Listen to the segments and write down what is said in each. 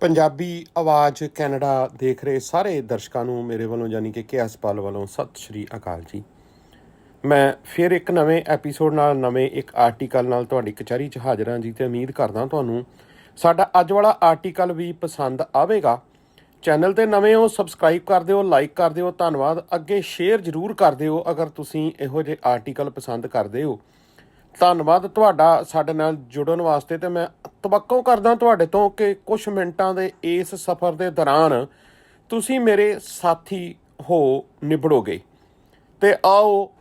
ਪੰਜਾਬੀ ਆਵਾਜ਼ ਕੈਨੇਡਾ ਦੇਖ ਰਹੇ ਸਾਰੇ ਦਰਸ਼ਕਾਂ ਨੂੰ ਮੇਰੇ ਵੱਲੋਂ ਯਾਨੀ ਕਿ ਕੇ ਹਸਪਤਾਲ ਵੱਲੋਂ ਸਤਿ ਸ਼੍ਰੀ ਅਕਾਲ ਜੀ। ਮੈਂ ਫਿਰ ਇੱਕ ਨਵੇਂ ਐਪੀਸੋਡ ਨਾਲ, ਨਵੇਂ ਇੱਕ ਆਰਟੀਕਲ ਨਾਲ ਤੁਹਾਡੀ ਕਚਹਿਰੀ 'ਚ ਹਾਜ਼ਰ ਹਾਂ ਜੀ ਤੇ ਉਮੀਦ ਕਰਦਾ ਤੁਹਾਨੂੰ ਸਾਡਾ ਅੱਜ ਵਾਲਾ ਆਰਟੀਕਲ ਵੀ ਪਸੰਦ ਆਵੇਗਾ। ਚੈਨਲ ਤੇ ਨਵੇਂ ਹੋ, ਸਬਸਕ੍ਰਾਈਬ ਕਰ ਦਿਓ, ਲਾਈਕ ਕਰ ਦਿਓ, ਧੰਨਵਾਦ। ਅੱਗੇ ਸ਼ੇਅਰ ਜ਼ਰੂਰ ਕਰ ਦਿਓ ਅਗਰ ਤੁਸੀਂ ਇਹੋ ਜਿਹੇ ਆਰਟੀਕਲ ਪਸੰਦ ਕਰਦੇ ਹੋ। ਧੰਨਵਾਦ ਤੁਹਾਡਾ ਸਾਡੇ ਨਾਲ ਜੁੜਨ ਵਾਸਤੇ ਤੇ ਮੈਂ ਤਵੱਕੋ ਕਰਦਾ ਤੁਹਾਡੇ ਤੋਂ ਕਿ ਕੁਝ ਮਿੰਟਾਂ ਦੇ ਇਸ ਸਫ਼ਰ ਦੇ ਦੌਰਾਨ ਤੁਸੀਂ ਮੇਰੇ ਸਾਥੀ ਹੋ ਨਿਬੜੋਗੇ। ਤੇ ਆਓ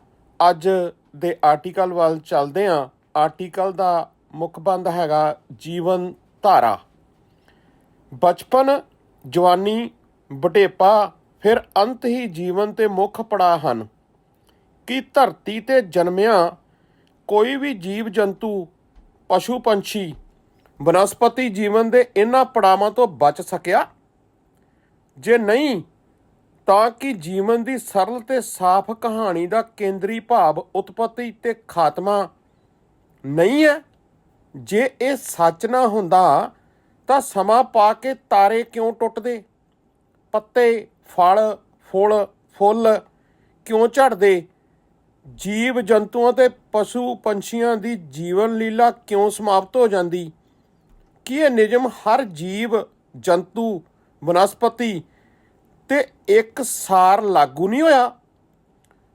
ਅੱਜ ਦੇ ਆਰਟੀਕਲ ਵੱਲ ਚੱਲਦੇ ਹਾਂ। ਆਰਟੀਕਲ ਦਾ ਮੁੱਖ ਬੰਦ ਹੈਗਾ ਜੀਵਨ ਧਾਰਾ। ਬਚਪਨ, ਜਵਾਨੀ ਬਟੇਪਾ ਫਿਰ ਅੰਤ ਹੀ ਜੀਵਨ ਤੇ ਮੁੱਖ ਪੜਾਅ ਹਨ। ਕਿ ਧਰਤੀ ਤੇ ਜਨਮਿਆਂ ਕੋਈ ਵੀ ਜੀਵ ਜੰਤੂ, ਪਸ਼ੂ ਪੰਛੀ, ਬਨਸਪਤੀ ਜੀਵਨ ਦੇ ਇਹਨਾਂ ਪੜਾਵਾਂ ਤੋਂ ਬਚ ਸਕਿਆ? ਜੇ ਨਹੀਂ, ਤਾਂ ਕਿ ਜੀਵਨ ਦੀ ਸਰਲ ਤੇ ਸਾਫ਼ ਕਹਾਣੀ ਦਾ ਕੇਂਦਰੀ ਭਾਵ ਉਤਪਤੀ ਤੇ ਖਾਤਮਾ ਨਹੀਂ ਹੈ? ਜੇ ਇਹ ਸੱਚ ਨਾ ਹੁੰਦਾ, ਤਾਂ ਸਮਾਂ ਪਾ ਕੇ ਤਾਰੇ ਕਿਉਂ ਟੁੱਟਦੇ? ਪੱਤੇ, ਫਲ, ਫੁੱਲ ਫੁੱਲ ਕਿਉਂ ਝੜਦੇ? ਜੀਵ ਜੰਤੂਆਂ ਤੇ ਪਸ਼ੂ ਪੰਛੀਆਂ ਦੀ ਜੀਵਨ ਲੀਲਾ ਕਿਉਂ ਸਮਾਪਤ ਹੋ ਜਾਂਦੀ? ਕੀ ਇਹ ਨਿਯਮ ਹਰ ਜੀਵ, ਜੰਤੂ, ਬਨਸਪਤੀ ਤੇ ਇੱਕ ਸਾਰ ਲਾਗੂ ਨਹੀਂ ਹੋਇਆ?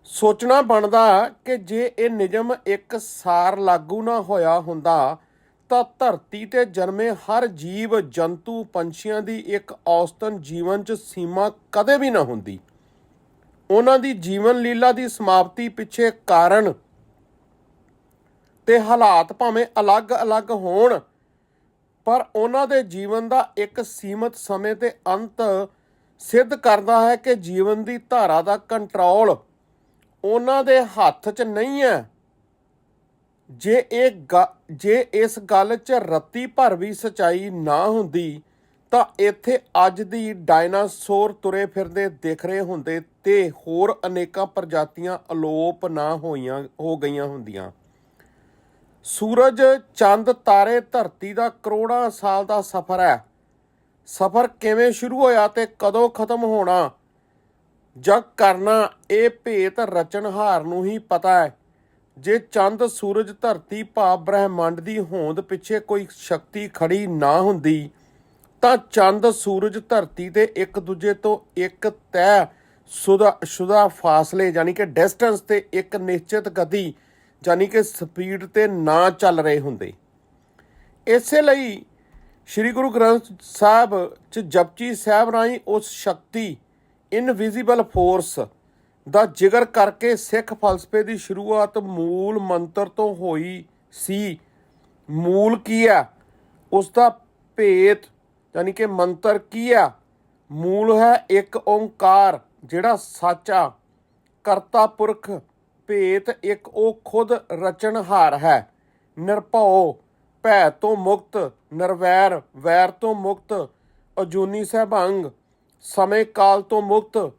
ਸੋਚਣਾ ਬਣਦਾ ਕਿ ਜੇ ਇਹ ਨਿਯਮ ਇੱਕ ਸਾਰ ਲਾਗੂ ਨਾ ਹੋਇਆ ਹੁੰਦਾ, ਤਾਂ ਧਰਤੀ ਤੇ ਜਨਮੇ ਹਰ ਜੀਵ, ਜੰਤੂ, ਪੰਛੀਆਂ ਦੀ ਇੱਕ ਔਸਤਨ ਜੀਵਨ 'ਚ ਸੀਮਾ ਕਦੇ ਵੀ ਨਾ ਹੁੰਦੀ। ਉਹਨਾਂ ਦੀ ਜੀਵਨ ਲੀਲਾ ਦੀ ਸਮਾਪਤੀ ਪਿੱਛੇ ਕਾਰਨ ਤੇ ਹਾਲਾਤ ਭਾਵੇਂ ਅਲੱਗ-ਅਲੱਗ ਹੋਣ, ਪਰ ਉਹਨਾਂ ਦੇ ਜੀਵਨ ਦਾ ਇੱਕ ਸੀਮਤ ਸਮੇਂ ਤੇ ਅੰਤ ਸਿੱਧ ਕਰਦਾ ਹੈ ਕਿ ਜੀਵਨ ਦੀ ਧਾਰਾ ਦਾ ਕੰਟਰੋਲ ਉਹਨਾਂ ਦੇ ਹੱਥ 'ਚ ਨਹੀਂ ਹੈ। ਜੇ ਇਹ ਗ- ਜੇ ਇਸ ਗੱਲ 'ਚ ਰੱਤੀ ਭਰ ਵੀ ਸਚਾਈ ਨਾ ਹੁੰਦੀ ਤਾਂ ਇੱਥੇ ਅੱਜ ਦੀ ਡਾਇਨਾਸੌਰ ਤੁਰੇ ਫਿਰਦੇ ਦਿਖ ਰਹੇ ਹੁੰਦੇ ਤੇ ਹੋਰ ਅਨੇਕਾਂ ਪ੍ਰਜਾਤੀਆਂ ਅਲੋਪ ਨਾ ਹੋਈਆਂ, ਹੋ ਗਈਆਂ ਹੁੰਦੀਆਂ। ਸੂਰਜ, ਚੰਦ, ਤਾਰੇ, ਧਰਤੀ ਦਾ ਕਰੋੜਾਂ ਸਾਲ ਦਾ ਸਫ਼ਰ ਹੈ। ਸਫ਼ਰ ਕਿਵੇਂ ਸ਼ੁਰੂ ਹੋਇਆ ਤੇ ਕਦੋਂ ਖਤਮ ਹੋਣਾ? ਜਗ ਕਰਨਾ ਇਹ ਭੇਤ ਰਚਨਹਾਰ ਨੂੰ ਹੀ ਪਤਾ ਹੈ। ਜੇ ਚੰਦ, ਸੂਰਜ, ਧਰਤੀ ਭਾਵ ਬ੍ਰਹਿਮੰਡ ਦੀ ਹੋਂਦ ਪਿੱਛੇ ਕੋਈ ਸ਼ਕਤੀ ਖੜੀ ਨਾ ਹੁੰਦੀ ਤਾਂ ਚੰਦ ਸੂਰਜ ਧਰਤੀ ਤੇ ਇੱਕ ਦੂਜੇ ਤੋਂ ਇੱਕ ਤੈ ਸੁਦਾ ਸ਼ੁਦਾ ਫਾਸਲੇ ਯਾਨੀ ਕਿ ਡਿਸਟੈਂਸ ਤੇ ਇੱਕ ਨਿਸ਼ਚਿਤ ਗਤੀ ਯਾਨੀ ਕਿ ਸਪੀਡ ਤੇ ਨਾ ਚੱਲ ਰਹੇ ਹੁੰਦੇ। ਇਸੇ ਲਈ ਸ੍ਰੀ ਗੁਰੂ ਗ੍ਰੰਥ ਸਾਹਿਬ ਚ ਜਪਜੀ ਸਾਹਿਬ ਰਾਹੀਂ ਉਸ ਸ਼ਕਤੀ ਇਨਵਿਜ਼ੀਬਲ ਫੋਰਸ ਦਾ ਜ਼ਿਕਰ ਕਰਕੇ ਸਿੱਖ ਫਲਸਫੇ ਦੀ ਸ਼ੁਰੂਆਤ ਮੂਲ ਮੰਤਰ ਤੋਂ ਹੋਈ ਸੀ। ਮੂਲ ਕੀ ਆ ਉਸ ਦਾ ਭੇਤ ਯਾਨੀ ਕਿ ਮੰਤਰ ਕੀ ਆ? ਮੂਲ ਹੈ ਇੱਕ ਓੰਕਾਰ, ਜਿਹੜਾ ਸਾਚਾ ਕਰਤਾ ਪੁਰਖ ਭੇਤ ਇੱਕ ਉਹ ਖੁਦ ਰਚਨਹਾਰ ਹੈ। ਨਿਰਭਉ, ਭੈ ਤੋਂ ਮੁਕਤ, ਨਿਰਵੈਰ, ਵੈਰ ਤੋਂ ਮੁਕਤ, ਅਜੂਨੀ ਸਹਿਭੰਗ, ਸਮੇਂ ਕਾਲ ਤੋਂ ਮੁਕਤ,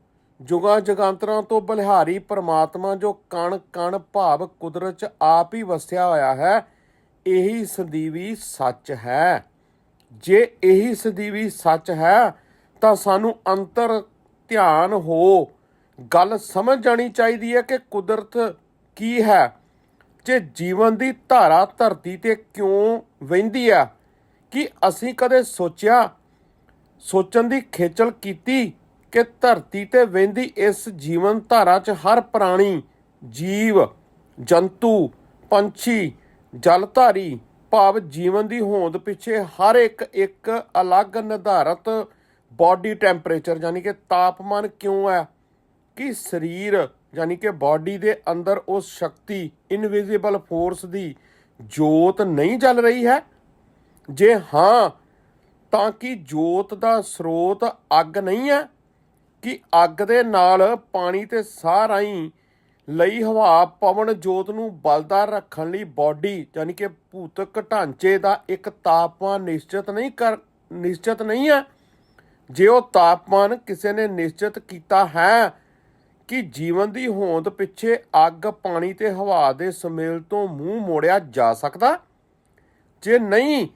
ਜੁਗਾਂ ਜਗਾਂਤਰਾਂ ਤੋਂ ਬਲਿਹਾਰੀ ਪਰਮਾਤਮਾ ਜੋ ਕਣ ਕਣ ਭਾਵ ਕੁਦਰਤ ਚ ਆਪ ਹੀ ਵਸਿਆ ਹੋਇਆ ਹੈ, ਇਹੀ ਸੰਦੀਵੀ ਸੱਚ ਹੈ। ਜੇ ਇਹੀ ਸਦੀਵੀ ਸੱਚ ਹੈ, ਤਾਂ ਸਾਨੂੰ ਅੰਤਰ ਧਿਆਨ ਹੋ। ਗੱਲ ਸਮਝ ਜਾਣੀ ਚਾਹੀਦੀ ਹੈ ਕਿ ਕੁਦਰਤ ਕੀ ਹੈ। ਜੇ ਜੀਵਨ ਦੀ ਧਾਰਾ ਧਰਤੀ ਤੇ ਕਿਉਂ ਵਹਿੰਦੀ ਆ ਕਿ ਅਸੀਂ ਕਦੇ ਸੋਚਿਆ, ਸੋਚਣ ਦੀ ਖੇਚਲ ਕੀਤੀ ਕਿ ਧਰਤੀ ਤੇ ਵਹਿੰਦੀ ਇਸ ਜੀਵਨ ਧਾਰਾ 'ਚ ਹਰ ਪ੍ਰਾਣੀ, ਜੀਵ, ਜੰਤੂ, ਪੰਛੀ, ਜਲਧਾਰੀ ਭਾਵ ਜੀਵਨ ਦੀ ਹੋਂਦ ਪਿੱਛੇ ਹਰ ਇੱਕ ਇੱਕ ਅਲੱਗ ਨਿਰਧਾਰਤ ਬਾਡੀ ਟੈਂਪਰੇਚਰ ਯਾਨੀ ਕਿ ਤਾਪਮਾਨ ਕਿਉਂ ਹੈ? ਕਿ ਸਰੀਰ, ਯਾਨੀ ਕਿ ਬਾਡੀ ਦੇ ਅੰਦਰ ਉਸ ਸ਼ਕਤੀ ਇਨਵਿਜ਼ੀਬਲ ਫੋਰਸ ਦੀ ਜੋਤ ਨਹੀਂ ਚੱਲ ਰਹੀ ਹੈ? ਜੇ ਹਾਂ, ਤਾਂ ਕਿ ਜੋਤ ਦਾ ਸਰੋਤ ਅੱਗ ਨਹੀਂ ਹੈ? ਕਿ ਅੱਗ ਦੇ ਨਾਲ ਪਾਣੀ ਤੇ ਸਾਹ ਰਾਹੀਂ ਲਈ ਹਵਾ ਪਵਨ ਜੋਤ ਨੂੰ ਬਲਦਾਰ ਰੱਖਣ ਲਈ ਬਾਡੀ, ਯਾਨੀ ਕਿ ਭੂਤਕ ਢਾਂਚੇ ਦਾ ਇੱਕ ਤਾਪਮਾਨ ਨਿਸ਼ਚਿਤ ਨਹੀਂ ਕਰ, ਨਿਸ਼ਚਿਤ ਨਹੀਂ ਹੈ। ਜੇ ਉਹ ਤਾਪਮਾਨ ਕਿਸੇ ਨੇ ਨਿਸ਼ਚਿਤ ਕੀਤਾ ਹੈ ਕਿ ਜੀਵਨ ਦੀ ਹੋਂਦ ਪਿੱਛੇ ਅੱਗ, ਪਾਣੀ ਤੇ ਹਵਾ ਦੇ ਸੁਮੇਲ ਤੋਂ ਮੂੰਹ ਮੋੜਿਆ ਜਾ ਸਕਦਾ, ਜੇ ਨਹੀਂ,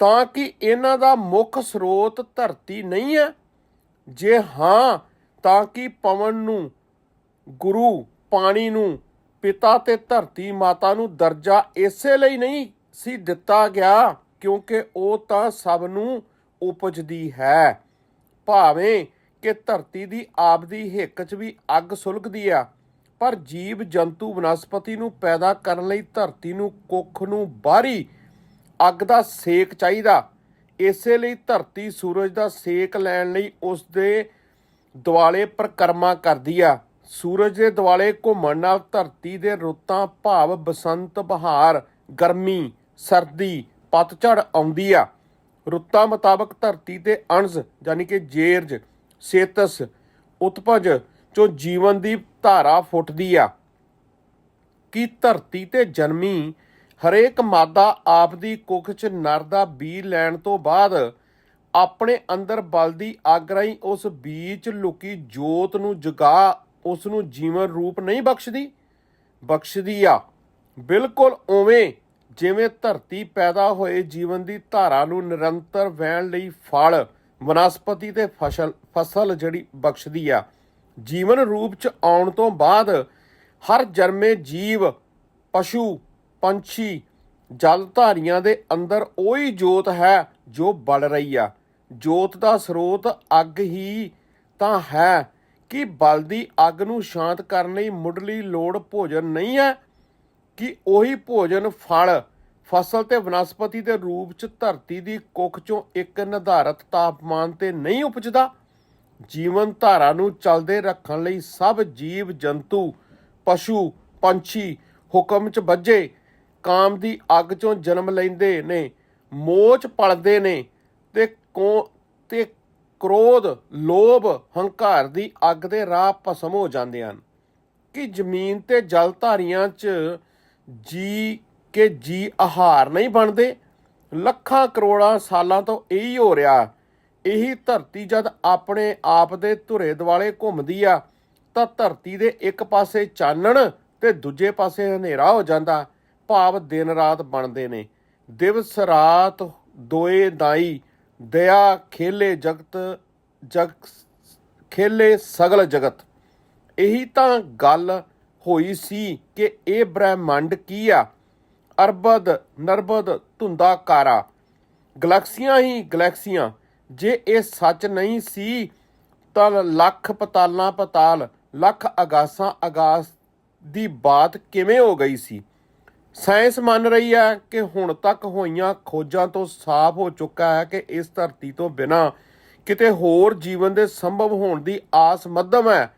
ਤਾਂ ਕਿ ਇਹਨਾਂ ਦਾ ਮੁੱਖ ਸਰੋਤ ਧਰਤੀ ਨਹੀਂ ਹੈ। ਜੇ ਹਾਂ, ਤਾਂ ਕਿ ਪਵਨ ਨੂੰ ਗੁਰੂ ਪਾਣੀ ਨੂੰ, ਪਿਤਾ ਤੇ ਧਰਤੀ ਮਾਤਾ ਨੂੰ ਦਰਜਾ ਇਸੇ ਲਈ ਨਹੀਂ ਸੀ ਦਿੱਤਾ ਗਿਆ, ਕਿਉਂਕਿ ਉਹ ਤਾਂ ਸਭ ਨੂੰ ਉਪਜਦੀ ਹੈ। ਭਾਵੇਂ ਕਿ ਧਰਤੀ ਦੀ ਆਪਦੀ ਹਿੱਕ 'ਚ ਵੀ ਅੱਗ ਸੁਲਗਦੀ ਆ, ਪਰ ਜੀਵ ਜੰਤੂ ਬਨਸਪਤੀ ਨੂੰ ਪੈਦਾ ਕਰਨ ਲਈ ਧਰਤੀ ਨੂੰ ਕੁੱਖ ਨੂੰ ਬਾਹਰੀ ਅੱਗ ਦਾ ਸੇਕ ਚਾਹੀਦਾ। ਇਸੇ ਲਈ ਧਰਤੀ ਸੂਰਜ ਦਾ ਸੇਕ ਲੈਣ ਲਈ ਉਸ ਦੇ ਦੁਆਲੇ ਪ੍ਰਕਰਮਾ ਕਰਦੀ ਆ। ਸੂਰਜ ਦੇ ਦੁਆਲੇ ਘੁੰਮਣ ਨਾਲ ਧਰਤੀ ਦੇ ਰੁੱਤਾਂ ਭਾਵ ਬਸੰਤ ਬਹਾਰ, ਗਰਮੀ, ਸਰਦੀ, ਪਤਝੜ ਆਉਂਦੀ ਆ। ਰੁੱਤਾਂ ਮੁਤਾਬਕ ਧਰਤੀ ਤੇ ਅਣਜ ਯਾਨੀ ਕਿ ਜੇਰਜ, ਸੇਤਸ, ਉਤਪਜ ਚੋਂ ਜੀਵਨ ਦੀ ਧਾਰਾ ਫੁੱਟਦੀ ਆ। ਕਿ ਧਰਤੀ ਤੇ ਜਨਮੀ ਹਰੇਕ ਮਾਦਾ ਆਪ ਦੀ ਕੁੱਖ 'ਚ ਨਰ ਦਾ ਬੀ ਲੈਣ ਤੋਂ ਬਾਅਦ ਆਪਣੇ ਅੰਦਰ ਬਲਦੀ ਅੱਗ ਰਾਹੀਂ ਉਸ ਬੀਜ ਲੁਕੀ ਜੋਤ ਨੂੰ ਜਗਾ ਉਸ ਨੂੰ ਜੀਵਨ ਰੂਪ ਨਹੀਂ ਬਖਸ਼ਦੀ ਬਖਸ਼ਦੀ ਆ। ਬਿਲਕੁਲ ਉਵੇਂ ਜਿਵੇਂ ਧਰਤੀ ਪੈਦਾ ਹੋਏ ਜੀਵਨ ਦੀ ਧਾਰਾ ਨੂੰ ਨਿਰੰਤਰ ਵਹਿਣ ਲਈ ਫਲ, ਵਨਸਪਤੀ ਤੇ ਫਸਲ ਫਸਲ ਜਿਹੜੀ ਬਖਸ਼ਦੀ ਆ। ਜੀਵਨ ਰੂਪ ਚ ਆਉਣ ਤੋਂ ਬਾਅਦ ਹਰ ਜਨਮੇ ਜੀਵ, ਪਸ਼ੂ, ਪੰਛੀ ਜਲ ਧਾਰੀਆਂ ਦੇ ਅੰਦਰ ਉਹੀ ਜੋਤ ਹੈ ਜੋ ਬਲ ਰਹੀ ਆ। ਜੋਤ ਦਾ ਸਰੋਤ ਅੱਗ ਹੀ ਤਾਂ ਹੈ ਕਿ ਬਲਦੀ ਅੱਗ ਨੂੰ ਸ਼ਾਂਤ ਕਰਨ ਲਈ ਮੁੱਢਲੀ ਲੋੜ ਭੋਜਨ ਨਹੀਂ ਹੈ, ਕਿ ਉਹੀ ਭੋਜਨ ਫਲ, ਫਸਲ ਤੇ ਵਨਸਪਤੀ ਦੇ ਰੂਪ ਚ ਧਰਤੀ ਦੀ ਕੁੱਖ ਚੋਂ ਇੱਕ ਨਿਰਧਾਰਤ ਤਾਪਮਾਨ ਤੇ ਨਹੀਂ ਉਪਜਦਾ। ਜੀਵਨ ਧਾਰਾ ਨੂੰ ਚੱਲਦੇ ਰੱਖਣ ਲਈ ਸਭ ਜੀਵ, ਜੰਤੂ, ਪਸ਼ੂ, ਪੰਛੀ ਹੁਕਮ ਚ ਬੱਝੇ ਕਾਮ ਦੀ ਅੱਗ ਚੋਂ ਜਨਮ ਲੈਂਦੇ ਨੇ, ਮੋਚ ਪਲਦੇ ਨੇ ਤੇ ਕੋ ਤੇ ਕ੍ਰੋਧ, ਲੋਭ, ਹੰਕਾਰ ਦੀ ਅੱਗ ਦੇ ਰਾਹ ਭਸਮ ਹੋ ਜਾਂਦੇ ਹਨ। ਕਿ ਜ਼ਮੀਨ ਤੇ ਜਲ ਧਾਰੀਆਂ 'ਚ ਜੀ ਕੇ ਜੀ ਆਹਾਰ ਨਹੀਂ ਬਣਦੇ, ਲੱਖਾਂ ਕਰੋੜਾਂ ਸਾਲਾਂ ਤੋਂ ਇਹੀ ਹੋ ਰਿਹਾ। ਇਹੀ ਧਰਤੀ ਜਦ ਆਪਣੇ ਆਪ ਦੇ ਧੁਰੇ ਦੁਆਲੇ ਘੁੰਮਦੀ ਆ, ਤਾਂ ਧਰਤੀ ਦੇ ਇੱਕ ਪਾਸੇ ਚਾਨਣ ਤੇ ਦੂਜੇ ਪਾਸੇ ਹਨੇਰਾ ਹੋ ਜਾਂਦਾ। ਭਾਵ ਦਿਨ ਰਾਤ ਬਣਦੇ ਨੇ। ਦਿਵਸ ਰਾਤ ਦੋਏ ਦਾਈ ਦਇਆ ਖੇਲੇ ਜਗਤ, ਜਗ ਖੇਲੇ ਸਗਲ ਜਗਤ। ਇਹੀ ਤਾਂ ਗੱਲ ਹੋਈ ਸੀ ਕਿ ਇਹ ਬ੍ਰਹਿਮੰਡ ਕੀ ਆ? ਅਰਬਦ, ਨਰਬਦ, ਧੁੰਦਾਕਾਰਾ। ਗਲੈਕਸੀਆਂ ਹੀ ਗਲੈਕਸੀਆਂ। ਜੇ ਇਹ ਸੱਚ ਨਹੀਂ ਸੀ, ਤਾਂ ਲੱਖ ਪਤਾਲਾਂ ਪਤਾਲ, ਲੱਖ ਅਗਾਸਾਂ ਅਗਾਸ ਦੀ ਬਾਤ ਕਿਵੇਂ ਹੋ ਗਈ ਸੀ? ਸਾਇੰਸ ਮੰਨ ਰਹੀ ਹੈ ਕਿ ਹੁਣ ਤੱਕ ਹੋਈਆਂ ਖੋਜਾਂ ਤੋਂ ਸਾਫ਼ ਹੋ ਚੁੱਕਾ ਹੈ ਕਿ ਇਸ ਧਰਤੀ ਤੋਂ ਬਿਨਾਂ ਕਿਤੇ ਹੋਰ ਜੀਵਨ ਦੇ ਸੰਭਵ ਹੋਣ ਦੀ ਆਸ ਮੱਧਮ ਹੈ,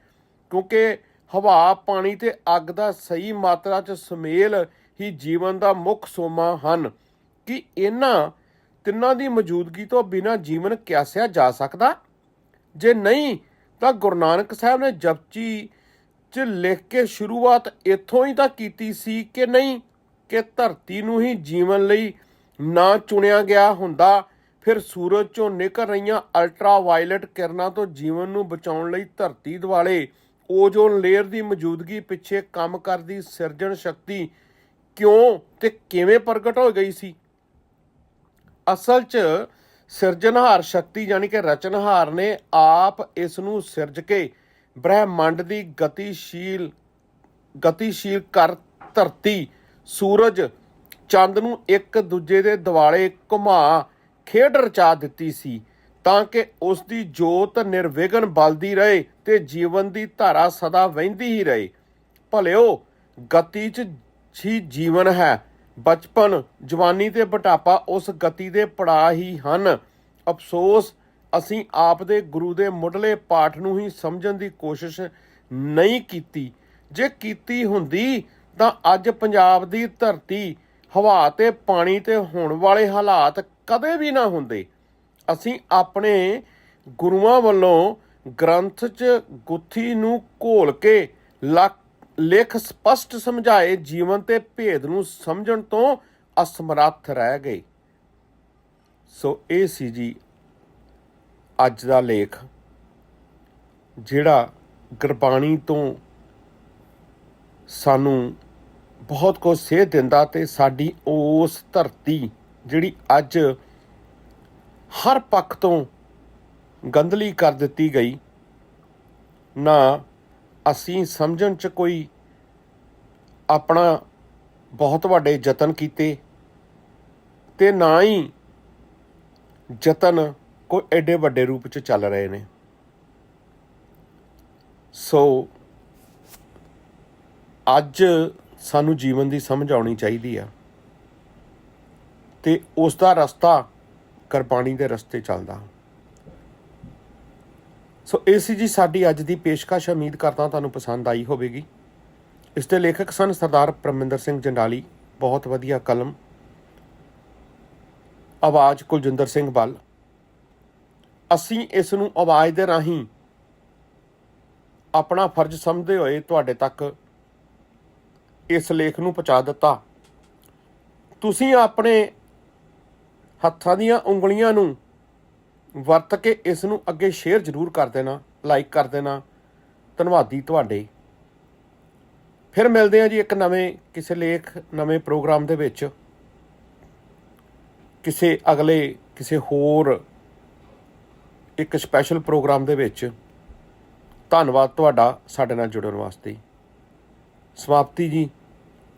ਕਿਉਂਕਿ ਹਵਾ, ਪਾਣੀ ਤੇ ਅੱਗ ਦਾ ਸਹੀ ਮਾਤਰਾ 'ਚ ਸੁਮੇਲ ਹੀ ਜੀਵਨ ਦਾ ਮੁੱਖ ਸੋਮਾ ਹਨ। ਕਿ ਇਹਨਾਂ ਤਿੰਨਾਂ ਦੀ ਮੌਜੂਦਗੀ ਤੋਂ ਬਿਨਾਂ ਜੀਵਨ ਕਿਆਸਿਆ ਜਾ ਸਕਦਾ? ਜੇ ਨਹੀਂ, ਤਾਂ ਗੁਰੂ ਨਾਨਕ ਸਾਹਿਬ ਨੇ ਜਪਜੀ 'ਚ ਲਿਖ ਕੇ ਸ਼ੁਰੂਆਤ ਇੱਥੋਂ ਹੀ ਤਾਂ ਕੀਤੀ ਸੀ ਕਿ ਨਹੀਂ? ਕਿ ਧਰਤੀ ਨੂੰ ਹੀ ਜੀਵਨ ਲਈ ਨਾ ਚੁਣਿਆ ਗਿਆ ਹੁੰਦਾ। ਫਿਰ ਸੂਰਜ ਚੋਂ ਨਿਕਲ ਰਹੀਆਂ ਅਲਟਰਾਵਾਇਲਟ ਕਿਰਨਾਂ ਤੋਂ ਜੀਵਨ ਨੂੰ ਬਚਾਉਣ ਲਈ ਧਰਤੀ ਦੁਆਲੇ ਓਜ਼ੋਨ ਲੇਅਰ ਦੀ ਮੌਜੂਦਗੀ ਪਿੱਛੇ ਕੰਮ ਕਰਦੀ ਸਿਰਜਣ ਸ਼ਕਤੀ ਕਿਉਂ ਤੇ ਕਿਵੇਂ ਪ੍ਰਗਟ ਹੋ ਗਈ ਸੀ? ਅਸਲ 'ਚ ਸਿਰਜਣਹਾਰ ਸ਼ਕਤੀ ਯਾਨੀ ਕਿ ਰਚਨਹਾਰ ਨੇ ਆਪ ਇਸ ਨੂੰ ਸਿਰਜ ਕੇ ਬ੍ਰਹਿਮੰਡ ਦੀ ਗਤੀਸ਼ੀਲ ਗਤੀਸ਼ੀਲ ਕਰ ਧਰਤੀ ਸੂਰਜ ਚੰਦ ਨੂੰ ਇੱਕ ਦੂਜੇ ਦੇ ਦਿਵਾਲੇ ਘੁਮਾ ਖੇਡ ਰਚਾ ਦਿੱਤੀ ਸੀ, ਤਾਂ ਕਿ ਉਸ ਦੀ ਜੋਤ ਨਿਰਵਿਘਨ ਬਲਦੀ ਰਹੇ ਤੇ ਜੀਵਨ ਦੀ ਧਾਰਾ ਸਦਾ ਵਹਿੰਦੀ ਹੀ ਰਹੇ। ਭਲਿਓ, ਗਤੀ 'ਚ ਹੀ ਜੀਵਨ ਹੈ। ਬਚਪਨ, ਜਵਾਨੀ ਤੇ ਬਟਾਪਾ ਉਸ ਗਤੀ ਦੇ ਪੜਾਅ ਹੀ ਹਨ। ਅਫਸੋਸ, ਅਸੀਂ ਆਪ ਦੇ ਗੁਰੂ ਦੇ ਮੁੱਢਲੇ ਪਾਠ ਨੂੰ ਹੀ ਸਮਝਣ ਦੀ ਕੋਸ਼ਿਸ਼ ਨਹੀਂ ਕੀਤੀ। ਜੇ ਕੀਤੀ ਹੁੰਦੀ ਤਾਂ ਅੱਜ ਪੰਜਾਬ ਦੀ ਧਰਤੀ ਹਵਾ ਤੇ ਪਾਣੀ ਤੇ ਹੋਣ ਵਾਲੇ ਹਾਲਾਤ ਕਦੇ ਵੀ ਨਾ ਹੁੰਦੇ। ਅਸੀਂ ਆਪਣੇ ਗੁਰੂਆਂ ਵੱਲੋਂ ਗ੍ਰੰਥ 'ਚ ਗੁੱਥੀ ਨੂੰ ਘੋਲ ਕੇ ਲੱਖ, ਲੇਖ ਸਪਸ਼ਟ ਸਮਝਾਏ ਜੀਵਨ ਤੇ ਭੇਦ ਨੂੰ ਸਮਝਣ ਤੋਂ ਅਸਮਰੱਥ ਰਹਿ ਗਏ। ਸੋ ਇਹ ਸੀ ਜੀ ਅੱਜ ਦਾ ਲੇਖ, ਜਿਹੜਾ ਗੁਰਬਾਣੀ ਤੋਂ ਸਾਨੂੰ ਬਹੁਤ ਕੁਝ ਸੇਧ ਦਿੰਦਾ ਤੇ ਸਾਡੀ ਉਸ ਧਰਤੀ ਜਿਹੜੀ ਅੱਜ ਹਰ ਪੱਖ ਤੋਂ ਗੰਦਲੀ ਕਰ ਦਿੱਤੀ ਗਈ, ਨਾ ਅਸੀਂ ਸਮਝਣ ਚ ਕੋਈ ਆਪਣਾ ਬਹੁਤ ਵੱਡੇ ਯਤਨ ਕੀਤੇ ਤੇ ਨਾ ਹੀ ਯਤਨ ਕੋਈ ਐਡੇ ਵੱਡੇ ਰੂਪ ਚ ਚੱਲ ਰਹੇ ਨੇ। ਸੋ ਅੱਜ ਸਾਨੂੰ ਜੀਵਨ ਦੀ ਸਮਝ ਆਉਣੀ ਚਾਹੀਦੀ ਆ। ਤੇ ਉਸ ਦਾ ਰਸਤਾ ਕਰਬਾਣੀ ਦੇ ਰਸਤੇ ਚੱਲਦਾ। ਸੋ ਇਹ ਸੀ ਜੀ ਸਾਡੀ ਅੱਜ ਦੀ ਪੇਸ਼ਕਸ਼। ਉਮੀਦ ਕਰਦਾ ਤੁਹਾਨੂੰ ਪਸੰਦ ਆਈ ਹੋਵੇਗੀ। ਇਸ ਦੇ ਲੇਖਕ ਸਨ ਸਰਦਾਰ ਪਰਮਿੰਦਰ ਸਿੰਘ ਜੰਡਾਲੀ। ਬਹੁਤ ਵਧੀਆ ਕਲਮ। ਆਵਾਜ਼ ਕੁਲਜਿੰਦਰ ਸਿੰਘ ਬੱਲ ਅਸੀਂ ਇਸ ਨੂੰ ਆਵਾਜ਼ ਦੇ ਰਾਹੀਂ ਆਪਣਾ ਫਰਜ਼ ਸਮਝਦੇ ਹੋਏ ਤੁਹਾਡੇ ਤੱਕ ਇਸ ਲੇਖ ਨੂੰ ਪਹੁੰਚਾ ਦਿੱਤਾ। ਤੁਸੀਂ ਆਪਣੇ ਹੱਥਾਂ ਦੀਆਂ ਉਂਗਲੀਆਂ ਨੂੰ ਵਰਤ ਕੇ ਇਸ ਨੂੰ ਅੱਗੇ ਸ਼ੇਅਰ ਜ਼ਰੂਰ ਕਰ ਦੇਣਾ ਲਾਈਕ ਕਰ ਦੇਣਾ। ਧੰਨਵਾਦੀ ਤੁਹਾਡੇ। ਫਿਰ ਮਿਲਦੇ ਹਾਂ ਜੀ ਇੱਕ ਨਵੇਂ ਕਿਸੇ ਲੇਖ, ਨਵੇਂ ਪ੍ਰੋਗਰਾਮ ਦੇ ਵਿੱਚ। ਕਿਸੇ ਅਗਲੇ, ਕਿਸੇ ਹੋਰ ਇੱਕ ਸਪੈਸ਼ਲ ਪ੍ਰੋਗਰਾਮ ਦੇ ਵਿੱਚ। ਧੰਨਵਾਦ ਤੁਹਾਡਾ ਸਾਡੇ ਨਾਲ ਜੁੜਨ ਵਾਸਤੇ। ਸਮਾਪਤੀ ਜੀ।